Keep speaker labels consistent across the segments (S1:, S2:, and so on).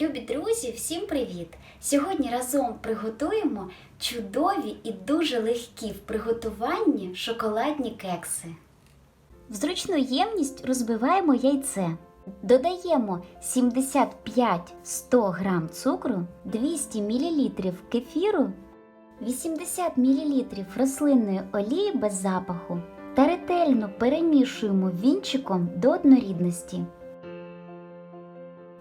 S1: Любі друзі, всім привіт! Сьогодні разом приготуємо чудові і дуже легкі в приготуванні шоколадні кекси. В зручну ємність розбиваємо яйце. Додаємо 75-100 г цукру, 200 мл кефіру, 80 мл рослинної олії без запаху та ретельно перемішуємо вінчиком до однорідності.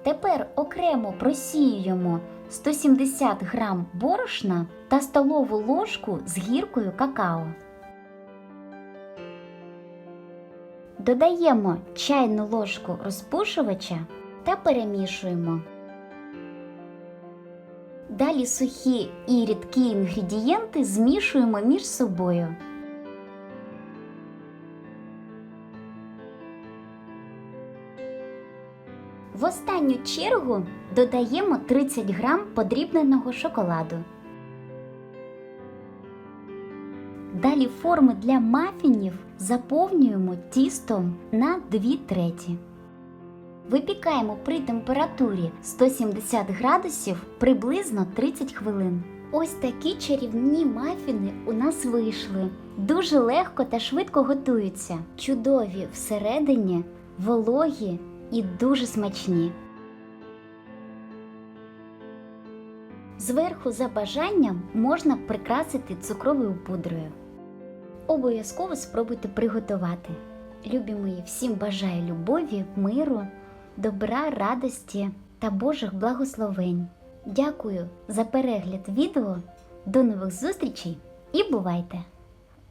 S1: Тепер окремо просіюємо 170 г борошна та столову ложку з гіркою какао. Додаємо чайну ложку розпушувача та перемішуємо. Далі сухі і рідкі інгредієнти змішуємо між собою. В останню чергу додаємо 30 грам подрібненого шоколаду. Далі форми для мафінів заповнюємо тістом на 2 треті. Випікаємо при температурі 170 градусів приблизно 30 хвилин. Ось такі чарівні мафіни у нас вийшли. Дуже легко та швидко готуються. Чудові всередині, вологі і дуже смачні. Зверху за бажанням можна прикрасити цукровою пудрою. Обов'язково спробуйте приготувати. Любі мої, всім бажаю любові, миру, добра, радості та Божих благословень. Дякую за перегляд відео. До нових зустрічей і бувайте!